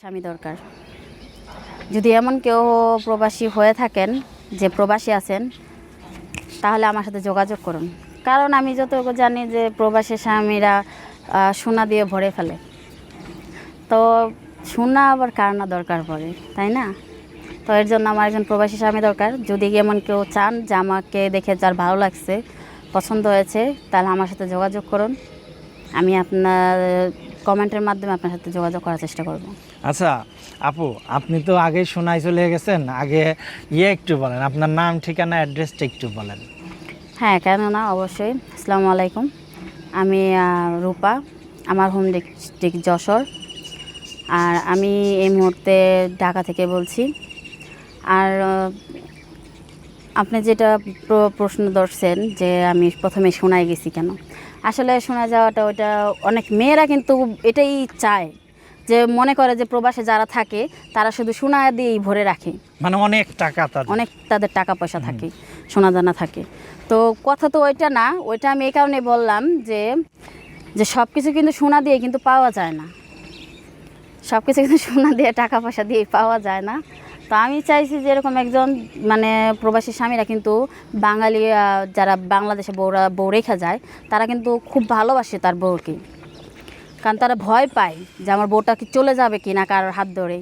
স্বামী দরকার। যদি এমন কেউ প্রবাসী হয়ে থাকেন, যে প্রবাসী আছেন, তাহলে আমার সাথে যোগাযোগ করুন। কারণ আমি যতটুকু জানি যে প্রবাসী স্বামীরা সোনা দিয়ে ভরে ফেলে। তো সোনা আবার কার না দরকার পড়ে, তাই না? তো এর জন্য আমার একজন প্রবাসী স্বামী দরকার। যদি এমন কেউ চান যে আমাকে দেখে যার ভালো লাগছে, পছন্দ হয়েছে, তাহলে আমার সাথে যোগাযোগ করুন। আমি আপনার কমেন্টের মাধ্যমে আপনার সাথে যোগাযোগ করার চেষ্টা করব। আচ্ছা আপু আপনি তো আগে শোনাই চলে গেছেন আগে ইয়ে একটু বলেন আপনার নাম ঠিকানা অ্যাড্রেসটা একটু বলেন। হ্যাঁ কেন না অবশ্যই আসসালামু আলাইকুম। আমি রূপা আমার হোম ডিস্ট্রিক্ট যশোর। আর আমি এই মুহূর্তে ঢাকা থেকে বলছি। আর আপনি যেটা প্রশ্ন ধরছেন যে আমি প্রথমে শোনায় গেছি কেন? আসলে শোনা যাওয়াটা ওটা অনেক মেয়েরা কিন্তু এটাই চায় যে মনে করে যে প্রবাসে যারা থাকে তারা শুধু সোনা দিয়েই ভরে রাখে। মানে অনেক টাকা অনেক তাদের টাকা পয়সা থাকে সোনা দানা থাকে। তো কথা তো ওইটা না ওইটা আমি এই কারণে বললাম যে যে সব কিছু কিন্তু সোনা দিয়ে কিন্তু পাওয়া যায় না। সব কিছু কিন্তু সোনা দিয়ে টাকা পয়সা দিয়ে পাওয়া যায় না। তো আমি চাইছি যে এরকম একজন মানে প্রবাসী স্বামীরা কিন্তু বাঙালি যারা বাংলাদেশে বউরা বউ রেখা যায়, তারা কিন্তু খুব ভালোবাসে তার বউকে। কারণ তারা ভয় পায় যে আমার বউটা কি চলে যাবে কি না কারোর হাত ধরে।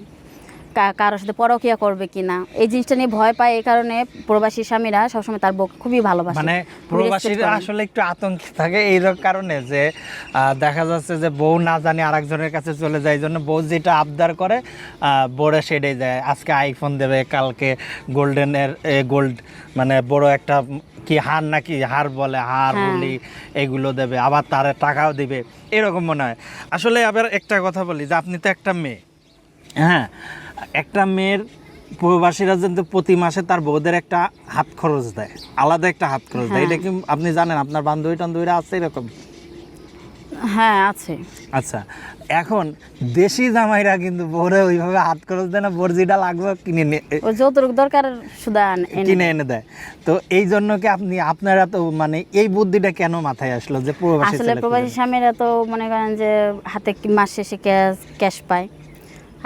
কারোর সাথে পরকিয়া করবে কি না এই জিনিসটা নিয়ে ভয় পায় এই কারণে প্রবাসী স্বামীরা সবসময় তার বউকে খুবই ভালোবাসে। মানে প্রবাসীরা আসলে একটু আতঙ্কে থাকে এই কারণে যে দেখা যাচ্ছে যে বউ না জানি আরেকজনের কাছে চলে যায়। জন্য বউ যেটা আবদার করে বউরা সেটাই দেয়। আজকে আইফোন দেবে কালকে গোল্ডেনের গোল্ড মানে বড় একটা কি হার নাকি হার বলে হার হ্যাঁ। বলি এগুলো দেবে। আবার তার টাকাও দিবে। এরকম মনে হয়। আসলে আবার একটা কথা বলি যে আপনি তো একটা মেয়ে। হ্যাঁ একটা মেয়ের প্রবাসীরা কিন্তু প্রতি মাসে তার বউদের একটা হাত খরচ দেয় আলাদা একটা হাত খরচ দেয়। হ্যাঁ। এটা কি আপনি জানেন আপনার বান্ধবী টান্ধবীরা আছে এরকম? হ্যাঁ আছে। আচ্ছা এখন দেশি জামাইরা কিন্তু বউরে ওইভাবে হাত খরচ দেয় না বোর যেটা লাগবে কিনে যতটুকু দরকার শুধু কিনে এনে দেয়। তো এই জন্য কি আপনি আপনারা তো মানে এই বুদ্ধিটা কেন মাথায় আসলো যে প্রবাসী আসলে প্রবাসী স্বামীরা তো মনে করেন যে হাতে মাস শেষে ক্যাশ ক্যাশ পায়।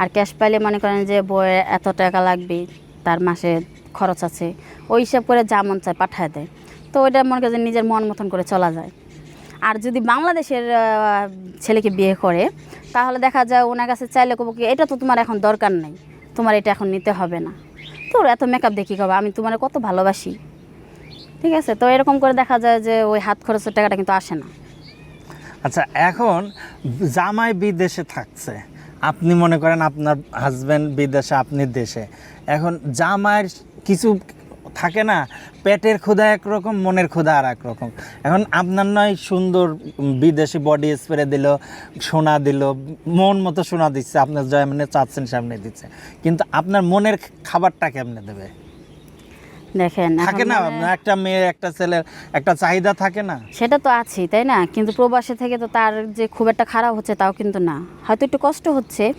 আর ক্যাশ পাইলে মনে করেন যে বইয়ে এত টাকা লাগবে, তার মাসে খরচ আছে, ওই হিসাব করে যা মন চায় পাঠায় দেয়। তো ওইটা মনে করেন যে নিজের মন মতন করে চলা যায়। আর যদি বাংলাদেশের ছেলেকে বিয়ে করে, তাহলে দেখা যায় ওনার কাছে চাইলে কবো কি, এটা তো তোমার এখন দরকার নেই, তোমার এটা এখন নিতে হবে না। তোর এত মেকআপ দেখি কবে, আমি তোমার কত ভালোবাসি। ঠিক আছে? তো এরকম করে দেখা যায় যে ওই হাত খরচের টাকাটা কিন্তু আসে না। আচ্ছা এখন জামাই বিদেশে থাকছে। আপনি মনে করেন আপনার হাজব্যান্ড বিদেশে, আপনি দেশে। এখন জামাইয়ের কিছু থাকে না, পেটের ক্ষুধা একরকম, মনের ক্ষুধা আর একরকম। এখন আপনার নয়, সুন্দর বিদেশি বডি স্প্রে দিল, সোনা দিল, মন মতো সোনা দিচ্ছে, আপনার জয় মানে চাচ্ছেন সামনে দিচ্ছে। কিন্তু আপনার মনের খাবারটা কেমনে দেবে? দেখেন থাকে না? মানে- একটা মেয়ে একটা ছেলের একটা চাহিদা থাকে না? সেটা তো আছেই তাই না? কিন্তু প্রবাসে থেকে তো তার যে খুব একটা খারাপ হচ্ছে তাও কিন্তু না। হয়তো একটু কষ্ট হচ্ছে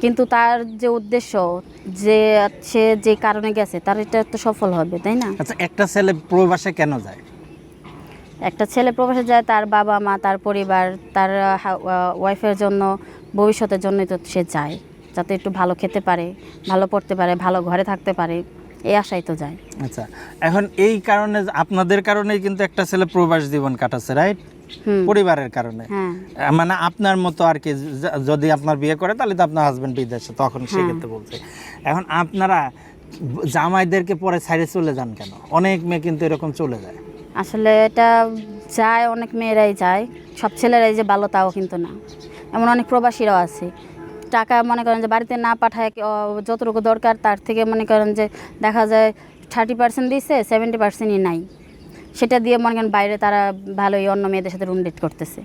কিন্তু তার যে উদ্দেশ্য যে সে যে কারণে গেছে তার এটা তো সফল হবে তাই না? আচ্ছা একটা ছেলে প্রবাসে কেন যায়? একটা ছেলে প্রবাসে যায় তার বাবা মা তার পরিবার তার ওয়াইফের জন্য ভবিষ্যতের জন্যই তো সে যায়। যাতে একটু ভালো খেতে পারে ভালো পড়তে পারে ভালো ঘরে থাকতে পারে। এই আশাই তো যায় আচ্ছা এখন এই কারণে আপনাদের কারণেই কিন্তু একটা ছেলে প্রবাস জীবন কাটাচ্ছে রাইট পরিবারের কারণে। হ্যাঁ। মানে আপনার মতো আর কি যদি আপনার বিয়ে করে তাহলে তো আপনার হাজবেন্ড বিদেশে তখন হ্যাঁ। সেক্ষেত্রে বলছে। এখন আপনারা জামাইদেরকে পরে ছাইড়ে চলে যান কেন? অনেক মেয়ে কিন্তু এরকম চলে যায়। আসলে এটা যায় অনেক মেয়েরাই যায়। সব ছেলেরাই যে ভালো তাও কিন্তু না। এমন অনেক প্রবাসীরাও আছে। টাকা মনে করেন যে বাড়িতে না পাঠায় যতটুকু দরকার তার থেকে মনে করেন যে দেখা যায় থার্টি পার্সেন্ট দিচ্ছে সেভেন্টি পার্সেন্টই নাই। সেটা দিয়ে মনে করেন বাইরে তারা ভালোই অন্য মেয়েদের সাথে রুম ডেট করতেছে।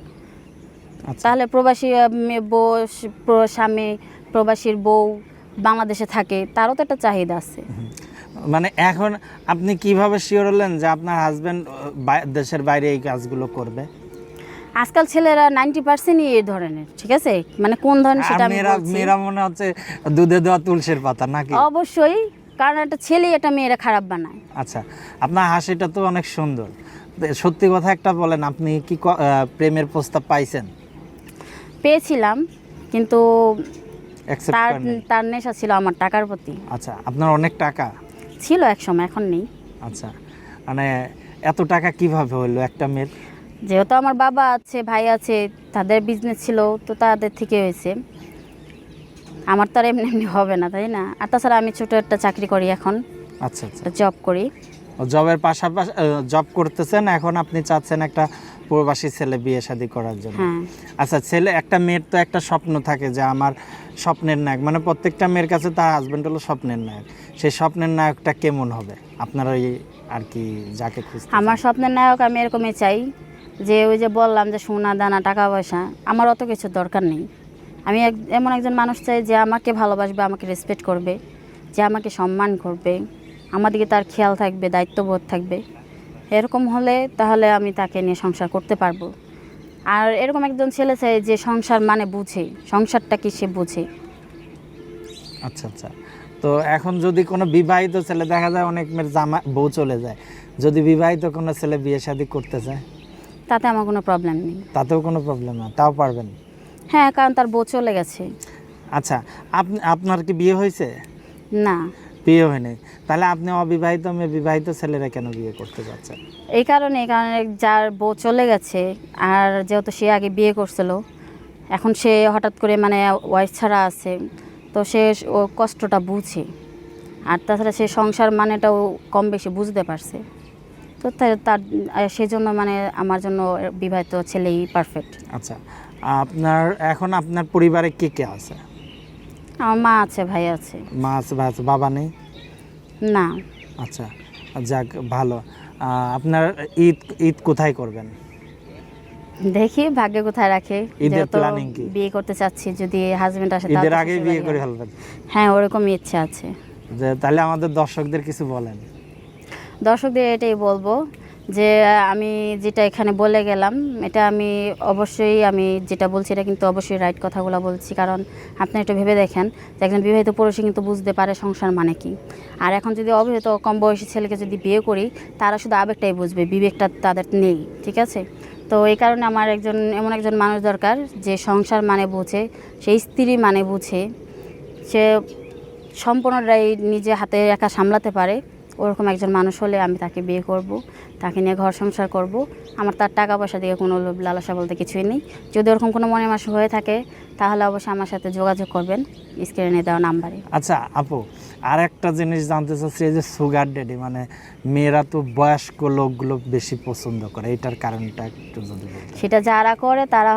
আচ্ছা। তাহলে প্রবাসী বউ স্বামী প্রবাসীর বউ বাংলাদেশে থাকে তারও তো একটা চাহিদা আছে। মানে এখন আপনি কীভাবে শিওর হলেন যে আপনার হাজব্যান্ড দেশের বাইরে এই কাজগুলো করবে? আজকাল ছেলেরা নাইনটি পার্সেন্টই এই ধরনের ঠিক আছে? মানে কোন ধরনের সেটা আমি মেয়েরা বলছি। মেয়েরা মনে হচ্ছে দুধে দেওয়া তুলসীর পাতা নাকি? অবশ্যই কারণ একটা ছেলেই একটা মেয়েরা খারাপ বানায়। আচ্ছা আপনার হাসিটা তো অনেক সুন্দর। তো সত্যি কথা একটা বলেন আপনি কি ক- আহ, প্রেমের প্রস্তাব পাইছেন? পেয়েছিলাম কিন্তু অ্যাকসেপ্ট তার করেন তার নেশা ছিল আমার টাকার প্রতি। আচ্ছা আপনার অনেক টাকা? ছিল এক সময় এখন নেই। আচ্ছা মানে এত টাকা কীভাবে হলো একটা মেয়ের? যেহেতু আমার বাবা আছে ভাই আছে তাদের বিজনেস ছিল তো তাদের থেকে হয়েছে। আমার তো আর এমনি এমনি হবে না তাই না? আর তাছাড়া আমি ছোট একটা চাকরি করি এখন আচ্ছা আচ্ছা। জব করি। জবের পাশাপাশি জব করতেছেন এখন আপনি চাচ্ছেন একটা প্রবাসী ছেলে বিয়ে শাদী করার জন্য। হ্যাঁ। আচ্ছা ছেলে একটা মেয়ের তো একটা স্বপ্ন থাকে যে আমার স্বপ্নের নায়ক মানে প্রত্যেকটা মেয়ের কাছে তার হাজবেন্ড হলো স্বপ্নের নায়ক। সেই স্বপ্নের নায়কটা কেমন হবে? আপনার ওই আর কি যাকে খুঁজতে আমার স্বপ্নের নায়ক আমি এরকমই চাই যে ওই যে বললাম যে সোনা, দানা, টাকা পয়সা, আমার অত কিছু দরকার নেই। আমি এক, এমন একজন মানুষ চাই যে আমাকে ভালোবাসবে, আমাকে রেসপেক্ট করবে, যে আমাকে সম্মান করবে, আমার দিকে তার খেয়াল থাকবে, দায়িত্ববোধ থাকবে। এরকম হলে তাহলে আমি তাকে নিয়ে সংসার করতে পারব। আর এরকম একজন ছেলে চাই যে সংসার মানে বুঝে, সংসারটা কি সে বুঝে। আচ্ছা আচ্ছা। তো এখন যদি কোনো বিবাহিত ছেলে দেখা যায়, অনেক মেয়ের জামা বউ চলে যায়। যদি বিবাহিত কোনো ছেলে বিয়ে শাদী করতে চায়? তাতে আমার কোনো প্রবলেম নেই। তাতেও কোনো প্রবলেম না তাও পারবেন? হ্যাঁ কারণ তার বউ চলে গেছে। আচ্ছা আপনি আপনার কি বিয়ে হয়েছে? না। বিয়ে হয়নি। তাহলে আপনি অবিবাহিত মেয়ে বিবাহিত ছেলেরা কেন বিয়ে করতে চাচ্ছেন এই কারণে এই কারণে যার বউ চলে গেছে আর যেহেতু সে আগে বিয়ে করছিল এখন সে হঠাৎ করে মানে ওয়াইফ ছাড়া আছে তো সে ও কষ্টটা বুঝে। আর তাছাড়া সে সংসার মানেটাও কম বেশি বুঝতে পারছে। তো তার আহ, সেজন্য মানে আমার জন্য বিবাহিত ছেলেই পারফেক্ট আচ্ছা আপনার এখন আপনার পরিবারে কে কে আছে? আমার মা আছে ভাই আছে। মা আছে ভাই আছে বাবা নেই? না। আচ্ছা যাক ভালো। আপনার ঈদ ঈদ কোথায় করবেন? দেখি ভাগ্যে কোথায় রাখে। ঈদের planning কি? বিয়ে করতে চাচ্ছি যদি হাজবেন্ড আসে ঈদের আগে বিয়ে করে ফেলবেন? হ্যাঁ ওরকমই ইচ্ছা আছে। যে তাহলে আমাদের দর্শকদের কিছু বলেন। দর্শকদের এটাই বলব যে আমি যেটা এখানে বলে গেলাম, এটা আমি অবশ্যই আমি যেটা বলছি এটা কিন্তু অবশ্যই রাইট কথাগুলো বলছি। কারণ আপনি একটু ভেবে দেখেন যে একজন বিবাহিত পুরুষই কিন্তু বুঝতে পারে সংসার মানে কি। আর এখন যদি অবিবাহিত কম বয়সী ছেলেকে যদি বিয়ে করি, তারা শুধু আবেগটাই বুঝবে, বিবেকটা তাদের নেই, ঠিক আছে? তো এই কারণে আমার একজন, এমন একজন মানুষ দরকার যে সংসার মানে বুঝে সেই স্ত্রী মানে বুঝে, সে সম্পূর্ণটাই নিজে হাতে একা সামলাতে পারে। ওরকম একজন মানুষ হলে আমি তাকে বিয়ে করব তাকে নিয়ে ঘর সংসার করব। আমার তার টাকা পয়সা দিয়ে কোনো লোভ লালসা বলতে কিছুই নেই। যদি ওরকম কোনো মনে মাস হয়ে থাকে তাহলে অবশ্যই আমার সাথে যোগাযোগ করবেন স্ক্রিনে দেওয়া নাম্বারে। আচ্ছা আপু আর একটা জিনিস জানতে চাচ্ছি এই যে সুগার ডেডি মানে মেয়েরা তো বয়স্ক লোকগুলো বেশি পছন্দ করে এটার কারণটা একটু যদি সেটা যারা করে তারা